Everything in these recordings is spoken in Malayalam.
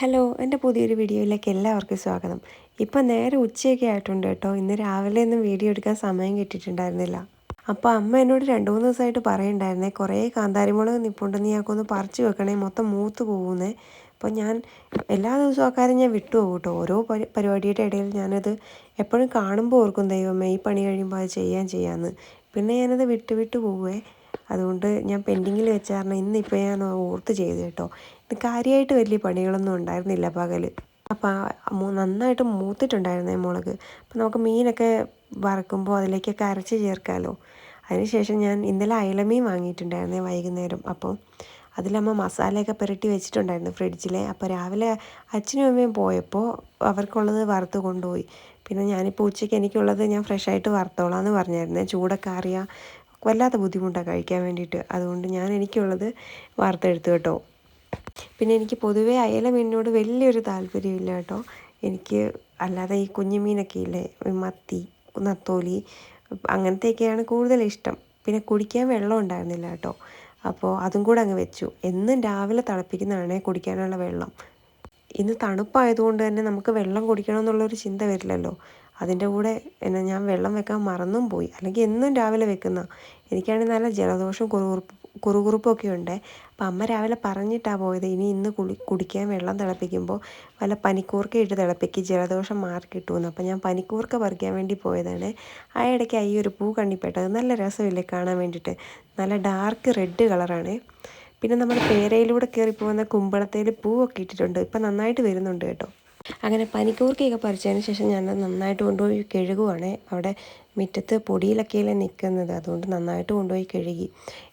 ഹലോ എന്റെ പുതിയൊരു വീഡിയോയിലേക്ക് എല്ലാവർക്കും സ്വാഗതം. ഇപ്പം നേരെ ഉച്ചയൊക്കെ ആയിട്ടുണ്ട് കേട്ടോ. ഇന്ന് രാവിലെ ഒന്നും വീഡിയോ എടുക്കാൻ സമയം കിട്ടിയിട്ടുണ്ടായിരുന്നില്ല. അപ്പോൾ അമ്മ എന്നോട് രണ്ട് മൂന്ന് ദിവസമായിട്ട് പറയുണ്ടായിരുന്നേ കുറേ കാന്താരിമുളക് നിപ്പുണ്ട് നീ ഒന്ന് പറിച്ചു വെക്കണേ മൊത്തം മൂത്ത് പോകുന്നേ അപ്പോൾ ഞാൻ എല്ലാ ദിവസവും ആ കാര്യം ഞാൻ വിട്ടു പോകും കേട്ടോ. ഓരോ പരി പരിപാടിയുടെ ഇടയിൽ ഞാനത് എപ്പോഴും കാണുമ്പോൾ ഓർക്കും ദൈവമേ ഈ പണി കഴിയുമ്പോൾ അത് ചെയ്യാൻ ചെയ്യാമെന്ന് പിന്നെ ഞാനത് വിട്ട് വിട്ട് പോവേ അതുകൊണ്ട് ഞാൻ പെൻഡിങ്ങിൽ വെച്ച കാരണം ഇന്നിപ്പോൾ ഞാൻ ഓർത്ത് ചെയ്തു കേട്ടോ. ഇത് കാര്യമായിട്ട് വലിയ പണികളൊന്നും ഉണ്ടായിരുന്നില്ല പകൽ അപ്പോൾ നന്നായിട്ട് മൂത്തിട്ടുണ്ടായിരുന്നേ മുളക്. അപ്പോൾ നമുക്ക് മീനൊക്കെ വറക്കുമ്പോൾ അതിലേക്കൊക്കെ അരച്ച് ചേർക്കാമല്ലോ അതിനുശേഷം ഞാൻ ഇന്നലെ അയലമീൻ വാങ്ങിയിട്ടുണ്ടായിരുന്നേ വൈകുന്നേരം. അപ്പോൾ അതിലമ്മ മസാലയൊക്കെ പുരട്ടി വെച്ചിട്ടുണ്ടായിരുന്നു ഫ്രിഡ്ജിൽ അപ്പോൾ രാവിലെ അച്ഛനും അമ്മയും പോയപ്പോൾ അവർക്കുള്ളത് വറുത്ത് കൊണ്ടുപോയി. പിന്നെ ഞാനിപ്പോൾ ഉച്ചയ്ക്ക് എനിക്കുള്ളത് ഞാൻ ഫ്രഷായിട്ട് വറുത്തോളാം എന്ന് പറഞ്ഞായിരുന്നേ. ചൂടൊക്കെ അറിയാം വല്ലാത്ത ബുദ്ധിമുട്ടാണ് കഴിക്കാൻ വേണ്ടിയിട്ട്. അതുകൊണ്ട് ഞാൻ എനിക്കുള്ളത് വാർത്തെടുത്ത് കേട്ടോ. പിന്നെ എനിക്ക് പൊതുവേ അയല മീനിനോട് വലിയൊരു താല്പര്യമില്ല കേട്ടോ. എനിക്ക് അല്ലാതെ ഈ കുഞ്ഞു മീനൊക്കെ ഇല്ലേ? മത്തി നത്തോലി അങ്ങനത്തെയൊക്കെയാണ് കൂടുതൽ ഇഷ്ടം. പിന്നെ കുടിക്കാൻ വെള്ളം ഉണ്ടായിരുന്നില്ല കേട്ടോ. അപ്പോൾ അതും കൂടെ അങ്ങ് വെച്ചു. എന്നും രാവിലെ തിളപ്പിക്കുന്നതാണ് കുടിക്കാനുള്ള വെള്ളം. ഇന്ന് തണുപ്പായതുകൊണ്ട് തന്നെ നമുക്ക് വെള്ളം കുടിക്കണം കുടിക്കണമെന്നുള്ളൊരു ചിന്ത വരില്ലല്ലോ. അതിന്റെ കൂടെ എന്നാ ഞാൻ വെള്ളം വെക്കാൻ മറന്നും പോയി. അല്ലെങ്കിൽ എന്നും രാവിലെ വെക്കുന്ന. എനിക്കാണെങ്കിൽ നല്ല ജലദോഷം കുറുകുറുപ്പ് കുറുകുറുപ്പൊക്കെ ഉണ്ട്. അപ്പം അമ്മ രാവിലെ പറഞ്ഞിട്ടാണ് പോയത് ഇനി ഇന്ന് കുളി കുടിക്കാൻ വെള്ളം തിളപ്പിക്കുമ്പോൾ വല്ല പനിക്കൂർക്ക ഇട്ട് തിളപ്പിക്ക് ജലദോഷം മാറി കിട്ടുമെന്ന്. അപ്പം ഞാൻ പനിക്കൂർക്ക പറിക്കാൻ വേണ്ടി പോയതാണ്. ആ ഇടയ്ക്ക് ഈ ഒരു പൂ കണ്ണിപ്പെട്ടത് നല്ല രസമില്ലേ കാണാൻ വേണ്ടിയിട്ട്. നല്ല ഡാർക്ക് റെഡ് കളറാണ്. പിന്നെ നമ്മുടെ പേരയിലൂടെ കയറി പോകുന്ന കുമ്പളത്തേൽ പൂവൊക്കെ ഇട്ടിട്ടുണ്ട്. ഇപ്പം നന്നായിട്ട് വരുന്നുണ്ട് കേട്ടോ. അങ്ങനെ പനിക്കൂർക്കയൊക്കെ പറിച്ചതിന് ശേഷം ഞാൻ നന്നായിട്ട് കൊണ്ടുപോയി കഴുകുവാണ്. അവിടെ മുറ്റത്ത് പൊടിയിലൊക്കെയല്ലേ നിൽക്കുന്നത്. അതുകൊണ്ട് നന്നായിട്ട് കൊണ്ടുപോയി കഴുകി.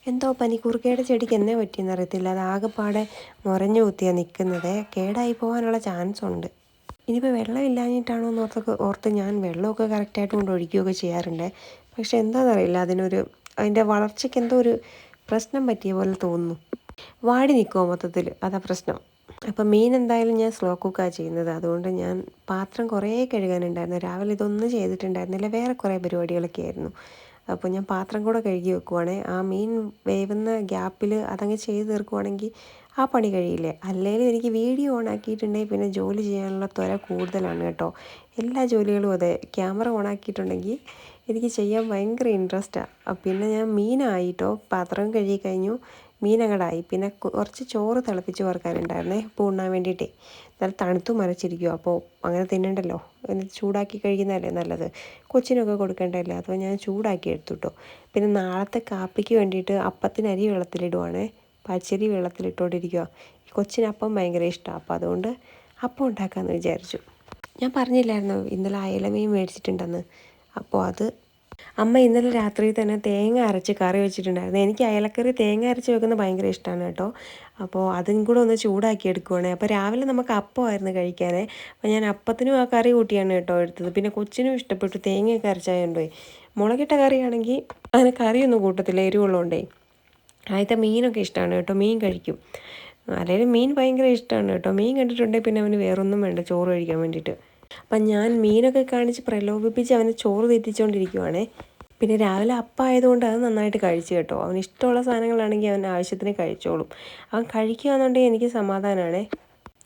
എന്തോ പനിക്കൂർക്കയുടെ ചെടിക്ക് എന്നെ പറ്റിയെന്ന് അറിയത്തില്ല. അത് ആകെപ്പാടെ മുറഞ്ഞു കുത്തിയാണ് നിൽക്കുന്നത്. കേടായി പോകാനുള്ള ചാൻസ് ഉണ്ട്. ഇനിയിപ്പോൾ വെള്ളം ഇല്ലാഞ്ഞിട്ടാണോ എന്ന് ഓർത്തൊക്കെ ഓർത്ത് ഞാൻ വെള്ളമൊക്കെ കറക്റ്റായിട്ട് കൊണ്ട് ഒഴിക്കുകയൊക്കെ ചെയ്യാറുണ്ട്. പക്ഷേ എന്താണെന്നറിയില്ല അതിനൊരു അതിന്റെ വളർച്ചയ്ക്ക് എന്തോ ഒരു പ്രശ്നം പറ്റിയ പോലെ തോന്നുന്നു. വാടി നിൽക്കുമോ മൊത്തത്തിൽ അതാ പ്രശ്നം. അപ്പം മീൻ എന്തായാലും ഞാൻ സ്ലോ കുക്കാണ് ചെയ്യുന്നത്. അതുകൊണ്ട് ഞാൻ പാത്രം കുറേ കഴുകാനുണ്ടായിരുന്നു. രാവിലെ ഇതൊന്നും ചെയ്തിട്ടുണ്ടായിരുന്നില്ല. വേറെ കുറേ പരിപാടികളൊക്കെ ആയിരുന്നു. അപ്പോൾ ഞാൻ പാത്രം കൂടെ കഴുകി വെക്കുവാണേ. ആ മീൻ വേവുന്ന ഗ്യാപ്പിൽ അതങ്ങ് ചെയ്ത് തീർക്കുവാണെങ്കിൽ ആ പണി കഴിയില്ലേ? അല്ലെങ്കിലും എനിക്ക് വീഡിയോ ഓൺ ആക്കിയിട്ടുണ്ടെങ്കിൽ പിന്നെ ജോലി ചെയ്യാനുള്ള ത്വര കൂടുതലാണ് കേട്ടോ. എല്ലാ ജോലികളും അതെ. ക്യാമറ ഓൺ ആക്കിയിട്ടുണ്ടെങ്കിൽ എനിക്ക് ചെയ്യാൻ ഭയങ്കര ഇൻട്രസ്റ്റാണ് പിന്നെ ഞാൻ മീനായിട്ടോ പാത്രം കഴുകി കഴിഞ്ഞു. മീനങ്ങടായി പിന്നെ കുറച്ച് ചോറ് തിളപ്പിച്ച് വറുക്കാനുണ്ടായിരുന്നേ. പൂണ്ണാൻ വേണ്ടിയിട്ടേ. നല്ല തണുത്തു മരച്ചിരിക്കും അപ്പോൾ അങ്ങനെ തിന്നണ്ടല്ലോ. എന്നിട്ട് ചൂടാക്കി കഴിക്കുന്നതല്ലേ നല്ലത്. കൊച്ചിനൊക്കെ കൊടുക്കേണ്ടതല്ലേ. അപ്പോൾ ഞാൻ ചൂടാക്കി എടുത്തു കേട്ടോ പിന്നെ നാളത്തെ കാപ്പിക്ക് വേണ്ടിയിട്ട് അപ്പത്തിന് അരി വെള്ളത്തിലിടുവാണേ. പച്ചരി വെള്ളത്തിലിട്ടുകൊണ്ടിരിക്കുക കൊച്ചിന് അപ്പം ഭയങ്കര ഇഷ്ടമാണ് അപ്പോൾ അതുകൊണ്ട് അപ്പം ഉണ്ടാക്കാമെന്ന് വിചാരിച്ചു. ഞാൻ പറഞ്ഞില്ലായിരുന്നു ഇന്നലെ അയലമീൻ മേടിച്ചിട്ടുണ്ടെന്ന്. അപ്പോൾ അത് അമ്മ ഇന്നലെ രാത്രി തന്നെ തേങ്ങ അരച്ച് കറി വെച്ചിട്ടുണ്ടായിരുന്നു. എനിക്ക് അയലക്കറി തേങ്ങ അരച്ച് വെക്കുന്നത് ഭയങ്കര ഇഷ്ടമാണ് കേട്ടോ. അപ്പോൾ അതും കൂടെ ഒന്ന് ചൂടാക്കി എടുക്കുവാണേ. അപ്പോൾ രാവിലെ നമുക്ക് അപ്പമായിരുന്നു കഴിക്കാനേ. അപ്പോൾ ഞാൻ അപ്പത്തിനും ആ കറി കൂട്ടിയാണ് കേട്ടോ എടുത്തത്. പിന്നെ കൊച്ചിനും ഇഷ്ടപ്പെട്ടു. തേങ്ങയൊക്കെ അരച്ചായതുകൊണ്ടേ മുളകിട്ട കറിയാണെങ്കിൽ അങ്ങനെ കറിയൊന്നും കൂട്ടത്തില്ല. എരിവുള്ളതുകൊണ്ടേ. ആദ്യത്തെ മീനൊക്കെ ഇഷ്ടമാണ് കേട്ടോ. മീൻ കഴിക്കും. അല്ലെങ്കിൽ മീൻ ഭയങ്കര ഇഷ്ടമാണ് കേട്ടോ. മീൻ കണ്ടിട്ടുണ്ടെങ്കിൽ പിന്നെ അവന് വേറൊന്നും വേണ്ട. ചോറ് കഴിക്കാൻ വേണ്ടിയിട്ട്. അപ്പം ഞാൻ മീനൊക്കെ കാണിച്ച് പ്രലോഭിപ്പിച്ച് അവനെ ചോറ് തെറ്റിച്ചുകൊണ്ടിരിക്കുവാണേ പിന്നെ രാവിലെ അപ്പായതുകൊണ്ട് അത് നന്നായിട്ട് കഴിച്ചു കേട്ടോ. അവന് ഇഷ്ടമുള്ള സാധനങ്ങളാണെങ്കിൽ അവൻ ആവശ്യത്തിന് കഴിച്ചോളും. അവൻ കഴിക്കുക എന്നുണ്ടെങ്കിൽ എനിക്ക് സമാധാനമാണേ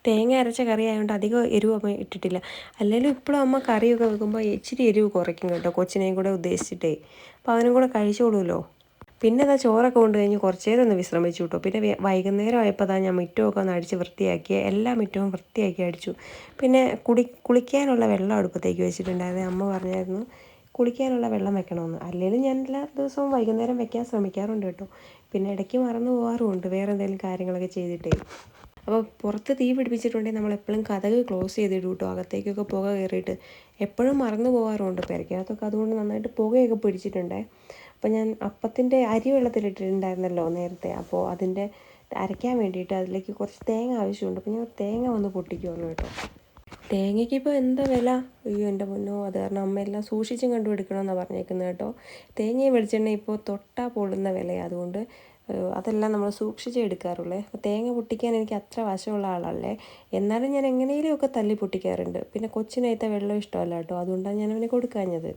തേങ്ങ അരച്ച കറി ആയതുകൊണ്ട് അധികം എരിവ് അമ്മ ഇട്ടിട്ടില്ല. അല്ലെങ്കിൽ ഇപ്പോഴും അമ്മ കറിയൊക്കെ വെക്കുമ്പോൾ ഇച്ചിരി എരിവ് കുറയ്ക്കും കേട്ടോ കൊച്ചിനെയും കൂടെ ഉദ്ദേശിച്ചിട്ടേ. അപ്പോൾ അവനും കൂടെ കഴിച്ചോളൂല്ലോ പിന്നെ അതാ ചോറൊക്കെ കൊണ്ട് കഴിഞ്ഞ് കുറച്ച് നേരം ഒന്ന് വിശ്രമിച്ചു കേട്ടോ പിന്നെ വൈകുന്നേരം ആയപ്പോൾ അതാ ഞാൻ മുറ്റമൊക്കെ ഒന്ന് അടിച്ച് വൃത്തിയാക്കി എല്ലാ മുറ്റവും വൃത്തിയാക്കി അടിച്ചു. പിന്നെ കുടി കുളിക്കാനുള്ള വെള്ളം അടുപ്പത്തേക്ക് വെച്ചിട്ടുണ്ടായിരുന്നു. അമ്മ പറഞ്ഞായിരുന്നു കുളിക്കാനുള്ള വെള്ളം വെക്കണമെന്ന്. അല്ലെങ്കിൽ ഞാൻ എല്ലാ ദിവസവും വൈകുന്നേരം വെക്കാൻ ശ്രമിക്കാറുണ്ട് കേട്ടോ. പിന്നെ ഇടയ്ക്ക് മറന്നു പോകാറുമുണ്ട് വേറെ എന്തെങ്കിലും കാര്യങ്ങളൊക്കെ ചെയ്തിട്ടേ. അപ്പോൾ പുറത്ത് തീ പിടിപ്പിച്ചിട്ടുണ്ടെങ്കിൽ നമ്മൾ എപ്പോഴും കഥക് ക്ലോസ് ചെയ്തിടും കേട്ടോ. അകത്തേക്കൊക്കെ പുക കയറിയിട്ട് എപ്പോഴും മറന്നു പോകാറുണ്ട് പെരക്കകത്തൊക്കെ അതുകൊണ്ട് നന്നായിട്ട് പുകയൊക്കെ പിടിച്ചിട്ടുണ്ടേ. അപ്പോൾ ഞാൻ അപ്പത്തിന്റെ അരി വെള്ളത്തിലിട്ടിട്ടുണ്ടായിരുന്നല്ലോ നേരത്തെ. അപ്പോൾ അതിന്റെ അരയ്ക്കാൻ വേണ്ടിയിട്ട് അതിലേക്ക് കുറച്ച് തേങ്ങ ആവശ്യമുണ്ട്. അപ്പോൾ ഞാൻ തേങ്ങ ഒന്ന് പൊട്ടിക്കുള്ളൂ കേട്ടോ. തേങ്ങയ്ക്ക് ഇപ്പോൾ എന്താ വില? അയ്യോ എന്റെ മുന്നോ അത് കാരണം അമ്മയെല്ലാം സൂക്ഷിച്ചും കണ്ടുപിടിക്കണമെന്നാണ് പറഞ്ഞേക്കുന്നത് കേട്ടോ. തേങ്ങയും വെളിച്ചെണ്ണ ഇപ്പോൾ തൊട്ടാ പൊള്ളുന്ന വിലയാണ് അതുകൊണ്ട് അതെല്ലാം നമ്മൾ സൂക്ഷിച്ചേ എടുക്കാറുള്ളേ. അപ്പോൾ തേങ്ങ പൊട്ടിക്കാൻ എനിക്ക് അത്ര വശമുള്ള ആളല്ലേ. എന്നാലും ഞാൻ എങ്ങനെയും ഒക്കെ തല്ലി പൊട്ടിക്കാറുണ്ട്. പിന്നെ കൊച്ചിനകത്തെ വെള്ളം ഇഷ്ടമല്ല കേട്ടോ. അതുകൊണ്ടാണ് ഞാൻ അവനെ കൊടുക്കാഞ്ഞത്.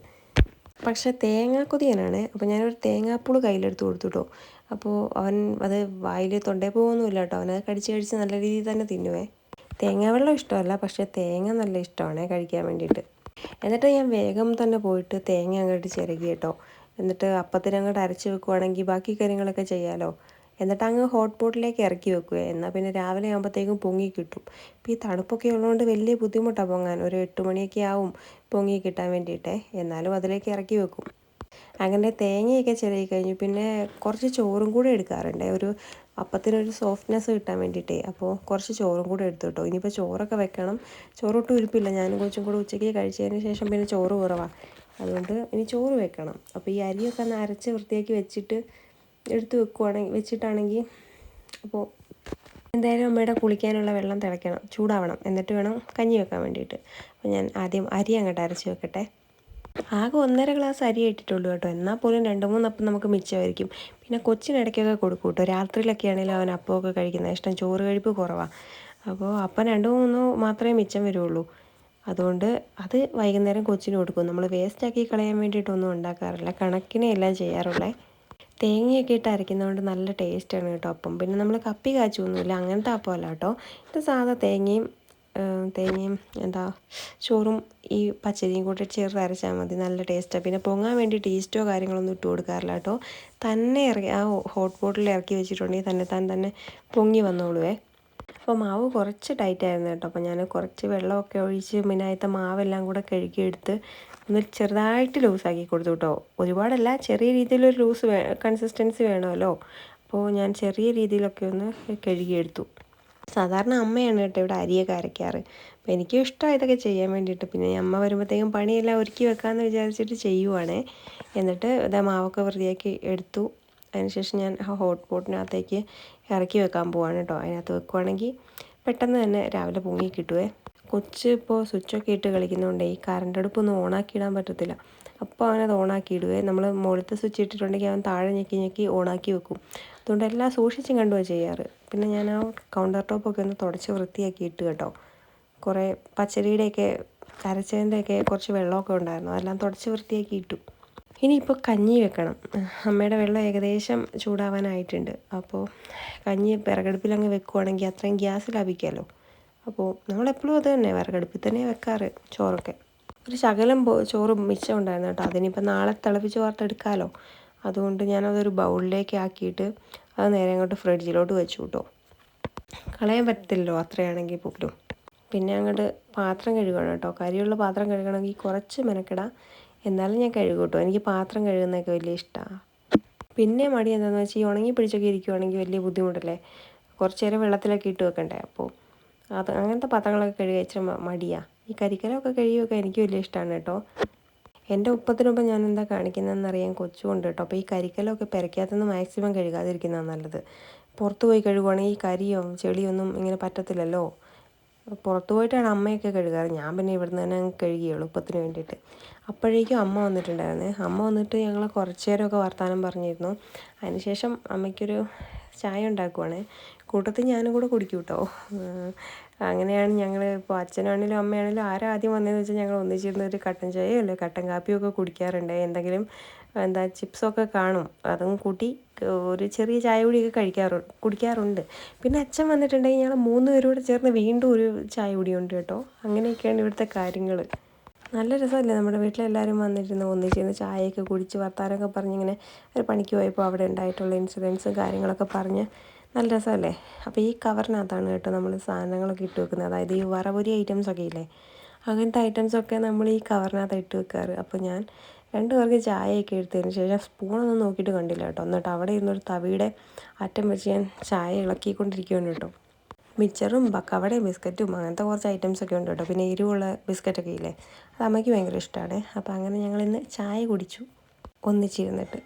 പക്ഷേ തേങ്ങാ കൊതിയനാണ്. അപ്പോൾ ഞാനൊരു തേങ്ങാപ്പൂൾ കയ്യിലെടുത്ത് കൊടുത്തു കേട്ടോ അപ്പോൾ അവൻ അത് വായിൽ തൊണ്ടേ പോകുന്നില്ല കേട്ടോ. അവനത് കടിച്ച് കഴിച്ച് നല്ല രീതിയിൽ തന്നെ തിന്നുവേ. തേങ്ങ വെള്ളം ഇഷ്ടമല്ല പക്ഷേ തേങ്ങ നല്ല ഇഷ്ടമാണ് കഴിക്കാൻ വേണ്ടിയിട്ട്. എന്നിട്ട് ഞാൻ വേഗം തന്നെ പോയിട്ട് തേങ്ങ അങ്ങോട്ട് ചിരകി കേട്ടോ. എന്നിട്ട് അപ്പത്തിന് അങ്ങോട്ട് അരച്ച് വെക്കുവാണെങ്കിൽ ബാക്കി കാര്യങ്ങളൊക്കെ ചെയ്യാമല്ലോ എന്നിട്ട് അങ്ങ് ഹോട്ട് പോട്ടിലേക്ക് ഇറക്കി വെക്കുക. എന്നാൽ പിന്നെ രാവിലെ ആകുമ്പോഴത്തേക്കും പൊങ്ങി കിട്ടും. ഇപ്പോൾ ഈ തണുപ്പൊക്കെ ഉള്ളതുകൊണ്ട് വലിയ ബുദ്ധിമുട്ടാണ് പൊങ്ങാൻ. ഒരു എട്ട് മണിയൊക്കെ ആവും പൊങ്ങി കിട്ടാൻ വേണ്ടിയിട്ടേ. എന്നാലും അതിലേക്ക് ഇറക്കി വെക്കും. അങ്ങനെ തേങ്ങയൊക്കെ ചിരകി കഴിഞ്ഞു. പിന്നെ കുറച്ച് ചോറും കൂടെ എടുക്കാറുണ്ട്. ഒരു അപ്പത്തിനൊരു സോഫ്റ്റ്നെസ് കിട്ടാൻ വേണ്ടിയിട്ടേ. അപ്പോൾ കുറച്ച് ചോറും കൂടെ എടുത്തു കേട്ടോ. ഇനിയിപ്പോൾ ചോറൊക്കെ വെക്കണം. ചോറൊട്ടും ഉരുപ്പില്ല. ഞാനും കൊച്ചും കൂടെ ഉച്ചയ്ക്ക് കഴിച്ചതിന് ശേഷം പിന്നെ ചോറ് കുറവാണ് അതുകൊണ്ട് ഇനി ചോറ് വെക്കണം. അപ്പോൾ ഈ അരിയൊക്കെ ഒന്ന് അരച്ച് വൃത്തിയാക്കി വെച്ചിട്ട് എടുത്ത് വെക്കുവാണെങ്കിൽ വെച്ചിട്ടാണെങ്കിൽ അപ്പോൾ എന്തായാലും അമ്മയുടെ കുളിക്കാനുള്ള വെള്ളം തിളയ്ക്കണം ചൂടാവണം. എന്നിട്ട് വേണം കഞ്ഞി വെക്കാൻ വേണ്ടിയിട്ട്. അപ്പോൾ ഞാൻ ആദ്യം അരി അങ്ങോട്ട് അരച്ച് വെക്കട്ടെ. ആകെ ഒന്നര ഗ്ലാസ് അരി ഇട്ടിട്ടുള്ളൂ കേട്ടോ. എന്നാൽ പോലും രണ്ട് മൂന്ന് അപ്പം നമുക്ക് മിച്ചമായിരിക്കും. പിന്നെ കൊച്ചിനിടയ്ക്കൊക്കെ കൊടുക്കും കേട്ടോ. രാത്രിയിലൊക്കെ ആണെങ്കിലും അവൻ അപ്പമൊക്കെ കഴിക്കുന്നത് ഇഷ്ടം ചോറ് കഴിപ്പ് കുറവാണ് അപ്പോൾ അപ്പം രണ്ട് മൂന്നോ മാത്രമേ മിച്ചം വരുള്ളൂ. അതുകൊണ്ട് അത് വൈകുന്നേരം കൊച്ചിന് കൊടുക്കും. നമ്മൾ വേസ്റ്റാക്കി കളയാൻ വേണ്ടിയിട്ടൊന്നും ഉണ്ടാക്കാറില്ല. കണക്കിനെ എല്ലാം ചെയ്യാറുള്ളത് തേങ്ങയൊക്കെ ഇട്ട് അരയ്ക്കുന്നതുകൊണ്ട് നല്ല ആണ് കേട്ടോ അപ്പം. പിന്നെ നമ്മൾ കപ്പി കാച്ചൊന്നുമില്ല അങ്ങനത്തെ അപ്പമല്ല കേട്ടോ. ഇത് സാധാ തേങ്ങയും തേങ്ങയും എന്താ ചോറും ഈ പച്ചരിയും കൂട്ടി ചേർത്ത് അരച്ചാൽ മതി നല്ല ടേസ്റ്റാണ് പിന്നെ പൊങ്ങാൻ വേണ്ടി ടേസ്റ്റോ കാര്യങ്ങളൊന്നും ഇട്ട് കൊടുക്കാറില്ല കേട്ടോ. തന്നെ ഇറക്കി ആ ഹോട്ട് പോട്ടിൽ ഇറക്കി വെച്ചിട്ടുണ്ടെങ്കിൽ തന്നെ താൻ തന്നെ പൊങ്ങി വന്നോളുവേ. അപ്പോൾ മാവ് കുറച്ച് ടൈറ്റായിരുന്നു കേട്ടോ. അപ്പോൾ ഞാൻ കുറച്ച് വെള്ളമൊക്കെ ഒഴിച്ച് അതിന്റെ മാവെല്ലാം കൂടെ കഴുകിയെടുത്ത് ഒന്ന് ചെറുതായിട്ട് ലൂസാക്കി കൊടുത്തു കേട്ടോ. ഒരുപാടല്ല ചെറിയ രീതിയിലൊരു ലൂസ് വേ കൺസിസ്റ്റൻസി വേണമല്ലോ. അപ്പോൾ ഞാൻ ചെറിയ രീതിയിലൊക്കെ ഒന്ന് കഴുകിയെടുത്തു. സാധാരണ അമ്മയാണ് കേട്ടോ ഇവിടെ അരിയൊക്കെ അരയ്ക്കാറ് അപ്പോൾ എനിക്കും ഇഷ്ടമാണ് ഇതൊക്കെ ചെയ്യാൻ വേണ്ടിയിട്ട്. പിന്നെ അമ്മ വരുമ്പോഴത്തേക്കും പണിയെല്ലാം ഒരുക്കി വെക്കാമെന്ന് വിചാരിച്ചിട്ട് ചെയ്യുവാണ്. എന്നിട്ട് ഇതാ മാവൊക്കെ വൃത്തിയാക്കി എടുത്തു. അതിനുശേഷം ഞാൻ ഹോട്ട് പോട്ടിനകത്തേക്ക് ഇറക്കി വെക്കാൻ പോവാണ് കേട്ടോ. അതിനകത്ത് വെക്കുവാണെങ്കിൽ പെട്ടെന്ന് തന്നെ രാവിലെ പൊങ്ങി കിട്ടുവേ. കൊച്ച് ഇപ്പോൾ സ്വിച്ചൊക്കെ ഇട്ട് കളിക്കുന്നതുകൊണ്ട് ഈ കറണ്ട് അടുപ്പൊന്നും ഓണാക്കി ഇടാൻ പറ്റത്തില്ല. അപ്പോൾ അവനത് ഓണാക്കി ഇടുവേ. നമ്മൾ മുകളിലത്തെ സ്വിച്ച് ഇട്ടിട്ടുണ്ടെങ്കിൽ അവൻ താഴെ ഞെക്കി ഞെക്കി ഓണാക്കി വെക്കും. അതുകൊണ്ട് എല്ലാം സൂക്ഷിച്ചും കണ്ടുമാണ് ചെയ്യാറ്. പിന്നെ ഞാൻ ആ കൗണ്ടർ ടോപ്പൊക്കെ ഒന്ന് തുടച്ച് വൃത്തിയാക്കി ഇട്ട് കേട്ടോ. കുറേ പച്ചരിയുടെയൊക്കെ കരച്ചതിന്റെയൊക്കെ കുറച്ച് വെള്ളമൊക്കെ ഉണ്ടായിരുന്നു. അതെല്ലാം തുടച്ച് വൃത്തിയാക്കി ഇട്ടു. ഇനിയിപ്പോൾ കഞ്ഞി വെക്കണം. അമ്മയുടെ വെള്ളം ഏകദേശം ചൂടാവാനായിട്ടുണ്ട്. അപ്പോൾ കഞ്ഞി വിറകടുപ്പിൽ അങ്ങ് വെക്കുവാണെങ്കിൽ അത്രയും ഗ്യാസ് ലാഭിക്കാമല്ലോ അപ്പോൾ നമ്മളെപ്പോഴും അത് തന്നെ വിറകടുപ്പിൽ തന്നെ വെക്കാറ് ചോറൊക്കെ. ഒരു ശകലം ചോറ് മിച്ചം ഉണ്ടായിരുന്നു കേട്ടോ. അതിനിപ്പോൾ നാളെ തിളപ്പിച്ച് വാർത്തെടുക്കാമല്ലോ അതുകൊണ്ട് ഞാനതൊരു ബൗളിലേക്ക് ആക്കിയിട്ട് അത് നേരെ അങ്ങോട്ട് ഫ്രിഡ്ജിലോട്ട് വെച്ചു കേട്ടോ. കളയാൻ പറ്റത്തില്ലല്ലോ അത്രയാണെങ്കിൽ പോലും. പിന്നെ അങ്ങോട്ട് പാത്രം കഴുകണം കേട്ടോ. കരിയുള്ള പാത്രം കഴുകണമെങ്കിൽ കുറച്ച് മെനക്കെടാം. എന്നാലും ഞാൻ കഴുകും കേട്ടോ. എനിക്ക് പാത്രം കഴുകുന്നതൊക്കെ വലിയ ഇഷ്ടമാണ് പിന്നെ മടി എന്താണെന്ന് വെച്ചാൽ ഈ ഉണങ്ങി പിടിച്ചൊക്കെ ഇരിക്കുവാണെങ്കിൽ വലിയ ബുദ്ധിമുട്ടല്ലേ? കുറച്ച് നേരം വെള്ളത്തിലൊക്കെ ഇട്ട് വെക്കണ്ടേ? അപ്പോൾ അത് അങ്ങനത്തെ പാത്രങ്ങളൊക്കെ കഴുകി ഇച്ചിരി മടിയാണ് ഈ കരിക്കലൊക്കെ കഴുകിയൊക്കെ എനിക്ക് വലിയ ഇഷ്ടമാണ് കേട്ടോ. എന്റെ ഉപ്പത്തിനൊപ്പം ഞാൻ എന്താ കാണിക്കുന്നതെന്ന് അറിയാൻ കൊച്ചുകൊണ്ട് കേട്ടോ. അപ്പോൾ ഈ കരിക്കലൊക്കെ പെരയ്ക്കകത്തുനിന്ന് മാക്സിമം കഴുകാതിരിക്കുന്നതാണ് നല്ലത്. പുറത്ത് പോയി കഴുകുവാണെങ്കിൽ ഈ കരിയോ ചെളിയൊന്നും ഇങ്ങനെ പറ്റത്തില്ലല്ലോ. പുറത്ത് പോയിട്ടാണ് അമ്മയൊക്കെ കഴുകാറ്. ഞാൻ പിന്നെ ഇവിടുന്ന് തന്നെ കഴുകിയുള്ളൂ ഉപ്പത്തിന് വേണ്ടിയിട്ട്. അപ്പോഴേക്കും അമ്മ വന്നിട്ടുണ്ടായിരുന്നേ. അമ്മ വന്നിട്ട് ഞങ്ങൾ കുറച്ച് നേരമൊക്കെ വർത്തമാനം പറഞ്ഞിരുന്നു. അതിനുശേഷം അമ്മയ്ക്കൊരു ചായ ഉണ്ടാക്കുവാണ്. കൂട്ടത്തിൽ ഞാനും കൂടെ കുടിക്കും കേട്ടോ അങ്ങനെയാണ് ഞങ്ങൾ ഇപ്പോൾ അച്ഛനാണെങ്കിലും അമ്മയാണെങ്കിലും ആരാ ആദ്യം വന്നതെന്ന് വെച്ചാൽ ഞങ്ങൾ ഒന്നിച്ചിരുന്ന ഒരു കട്ടൻ ചായയോ അല്ലെ കട്ടൻ കാപ്പിയോ ഒക്കെ കുടിക്കാറുണ്ട്. എന്തെങ്കിലും എന്താ ചിപ്സൊക്കെ കാണും. അതും കൂട്ടി ഒരു ചെറിയ ചായ കുടിയൊക്കെ കഴിക്കാറുണ്ട് കുടിക്കാറുണ്ട്. പിന്നെ അച്ഛൻ വന്നിട്ടുണ്ടെങ്കിൽ ഞങ്ങൾ മൂന്ന് പേരോട് ചേർന്ന് വീണ്ടും ഒരു ചായ കുടിയുണ്ട് കേട്ടോ. അങ്ങനെയൊക്കെയാണ് ഇവിടുത്തെ കാര്യങ്ങൾ നല്ല രസമല്ലേ നമ്മുടെ വീട്ടിലെല്ലാവരും വന്നിരുന്ന് ഒന്നിച്ചിരുന്ന് ചായയൊക്കെ കുടിച്ച് വർത്താനമൊക്കെ പറഞ്ഞിങ്ങനെ ഒരു പണിക്ക് പോയപ്പോൾ അവിടെ ഉണ്ടായിട്ടുള്ള ഇൻസിഡൻസും കാര്യങ്ങളൊക്കെ പറഞ്ഞ് നല്ല രസമല്ലേ? അപ്പോൾ ഈ കവറിനകത്താണ് കേട്ടോ നമ്മൾ സാധനങ്ങളൊക്കെ ഇട്ട് വെക്കുന്നത്. അതായത് ഈ വറപൊരി ഐറ്റംസ് ഒക്കെ ഇല്ലേ? അങ്ങനത്തെ ഐറ്റംസൊക്കെ നമ്മൾ ഈ കവറിനകത്ത് ഇട്ട് വെക്കാറ്. അപ്പോൾ ഞാൻ രണ്ട് പേർക്ക് ചായയൊക്കെ എടുത്തതിന് ശേഷം സ്പൂണൊന്നും നോക്കിയിട്ട് കണ്ടില്ല കേട്ടോ. എന്നിട്ട് അവിടെ ഇരുന്നൊരു തവിയുടെ അറ്റം വെച്ച് ഞാൻ ചായ ഇളക്കിക്കൊണ്ടിരിക്കുകയാണ് കേട്ടോ. മിച്ചറും ബക്കവടയും ബിസ്ക്കറ്റും അങ്ങനത്തെ കുറച്ച് ഐറ്റംസ് ഒക്കെ ഉണ്ട് കേട്ടോ. പിന്നെ എരിവുള്ള ബിസ്ക്കറ്റൊക്കെ ഇല്ലേ? അത് അമ്മയ്ക്ക് ഭയങ്കര ഇഷ്ടമാണ് അപ്പോൾ അങ്ങനെ ഞങ്ങൾ ഇന്ന് ചായ കുടിച്ചു. ഒന്നിച്ചിരുന്നിട്ട്.